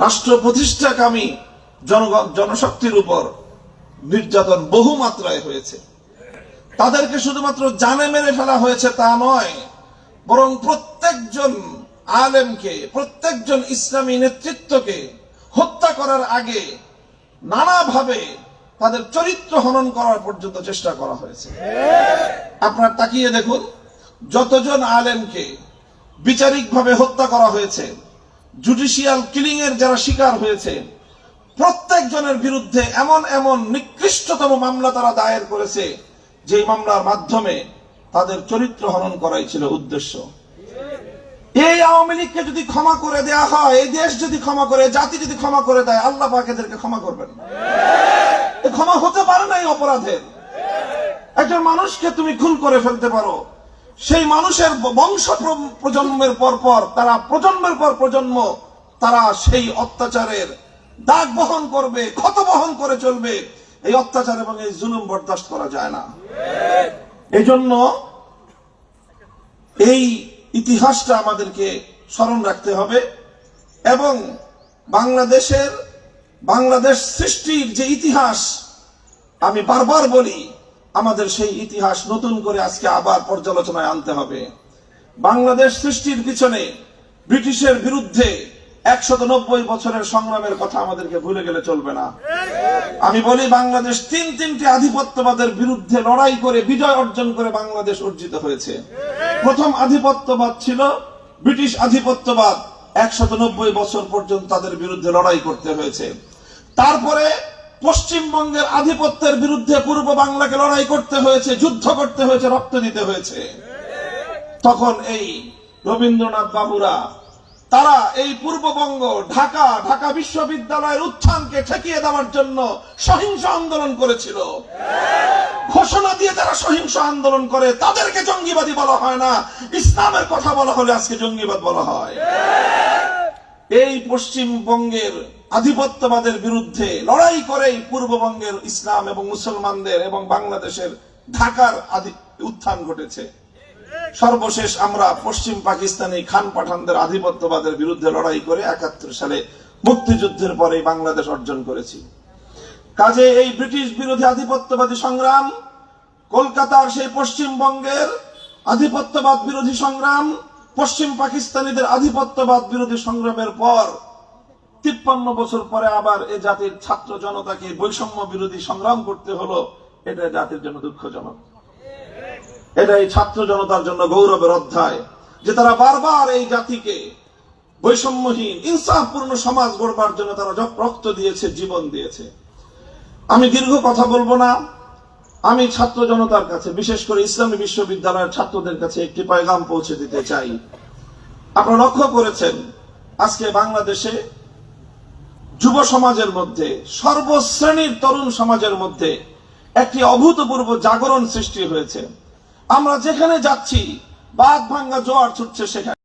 রাষ্ট্র প্রতিষ্ঠাকামী জনগণ জনশক্তির উপর নির্যাতন বহু মাত্রায় হয়েছে। তাদেরকে শুধুমাত্র জানে মেরে ফেলা হয়েছে তা নয়, বরং প্রত্যেকজন আলেমকে, প্রত্যেকজন ইসলামী নেতৃত্বকে হত্যা করার আগে নানাভাবে তাদের চরিত্র হনন করার পর্যন্ত চেষ্টা করা হয়েছে। আপনার তাকিয়ে দেখুন, যতজন আলেমকে বিচারিকভাবে হত্যা করা হয়েছে জুডিশিয়াল কিলিং এর যারা শিকার হয়েছে প্রত্যেকজনের বিরুদ্ধে এমন এমন নিকৃষ্টতম মামলা তারা দায়ের করেছে যে মামলার মাধ্যমে তাদের চরিত্র হনন করাই ছিল উদ্দেশ্য। এই আওয়ামী লীগকে যদি ক্ষমা করে দেয়া হয়, এই দেশ যদি ক্ষমা করে, জাতি যদি ক্ষমা করে দেয়, আল্লাহ পাক এদেরকে ক্ষমা করবেন। ক্ষমা হতে পারে না এই অপরাধের। একজন মানুষকে তুমি খুন করে ফেলতে পারো সেই মানুষের বংশ প্রজন্মের পর পর, তারা প্রজন্মের পর প্রজন্ম, তারা সেই অত্যাচারের দাগ বহন করবে, ক্ষত বহন করে চলবে। এই অত্যাচার এবং এই জুলুম বরদাস্ত করা যায় না। এই জন্য এই ইতিহাসটা আমাদেরকে স্মরণ রাখতে হবে এবং বাংলাদেশের, বাংলাদেশ সৃষ্টির যে ইতিহাস, আমি বারবার বলি আমাদের সেই ইতিহাস নতুন করে আজকে আবার পর্যালোচনায় আনতে হবে। বাংলাদেশ সৃষ্টির পিছনে ব্রিটিশের বিরুদ্ধে একশত বছরের সংগ্রামের কথা আমাদেরকে ভুলে গেলে চলবে না। আমি বলি, বাংলাদেশ তিন তিনটি আধিপত্যবাদের বিরুদ্ধে লড়াই করে, বিজয় অর্জন করে বাংলাদেশ অর্জিত হয়েছে। প্রথম আধিপত্যবাদ ছিল ব্রিটিশ আধিপত্যবাদ। একশত বছর পর্যন্ত তাদের বিরুদ্ধে লড়াই করতে হয়েছে। তারপরে পশ্চিমবঙ্গের আধিপত্যের বিরুদ্ধে পূর্ব বাংলাকে লড়াই করতে হয়েছে, যুদ্ধ করতে হয়েছে, রক্ত দিতে হয়েছে। তখন এই রবীন্দ্রনাথ বাবুরা, তারা এই পূর্ববঙ্গ, ঢাকা ঢাকা বিশ্ববিদ্যালয়ের উত্থানকে ঠেকিয়ে দেওয়ার জন্য সহিংস আন্দোলন করেছিল। ঘোষণা দিয়ে যারা সহিংস আন্দোলন করে, তাদেরকে জঙ্গিবাদী বলা হয় না। ইসলামের কথা বলা হলে আজকে জঙ্গিবাদ বলা হয়। এই পশ্চিমবঙ্গের আধিপত্যবাদের বিরুদ্ধে লড়াই করেই পূর্ববঙ্গের ইসলাম এবং মুসলমানদের এবং বাংলাদেশের ঢাকার উত্থান ঘটেছে। সর্বশেষ আমরা পশ্চিম পাকিস্তানি খান পাঠানদের আধিপত্যবাদের বিরুদ্ধে লড়াই করে একাত্তর সালে মুক্তিযুদ্ধের পরে বাংলাদেশ অর্জন করেছি। কাজে এই ব্রিটিশ বিরোধী আধিপত্যবাদী সংগ্রাম, কলকাতার সেই পশ্চিমবঙ্গের আধিপত্যবাদ বিরোধী সংগ্রাম পশ্চিম পাকিস্তানিদের আধিপত্যবাদ বিরোধী সংগ্রামের পর তিপ্পান্ন বছর পরে আবার এ জাতির ছাত্র জনতাকে বৈষম্য বিরোধী সংগ্রাম করতে হলো এটা জাতির জন্য দুঃখজনক। এটা এই ছাত্র জনতার জন্য গৌরবের অধ্যায়, যে তারা বারবার এই জাতিকে বৈষম্যহীন, ইনসাফপূর্ণ সমাজ গড়বার জন্য তারা রক্ত দিয়েছে, জীবন দিয়েছে। আমি দীর্ঘ কথা বলব না। আমি ছাত্র জনতার কাছে, বিশেষ করে ইসলামী বিশ্ববিদ্যালয়ের ছাত্রদের কাছে একটি পয়গাম পৌঁছে দিতে চাই। আপনারা লক্ষ্য করেছেন, আজকে বাংলাদেশে যুব সমাজের মধ্যে, সর্বশ্রেণীর তরুণ সমাজের মধ্যে একটি অভূতপূর্ব জাগরণ সৃষ্টি হয়েছে। আমরা যেখানে যাচ্ছি বাঘ ভাঙ্গা জোয়ার ছুটছে সেখানে।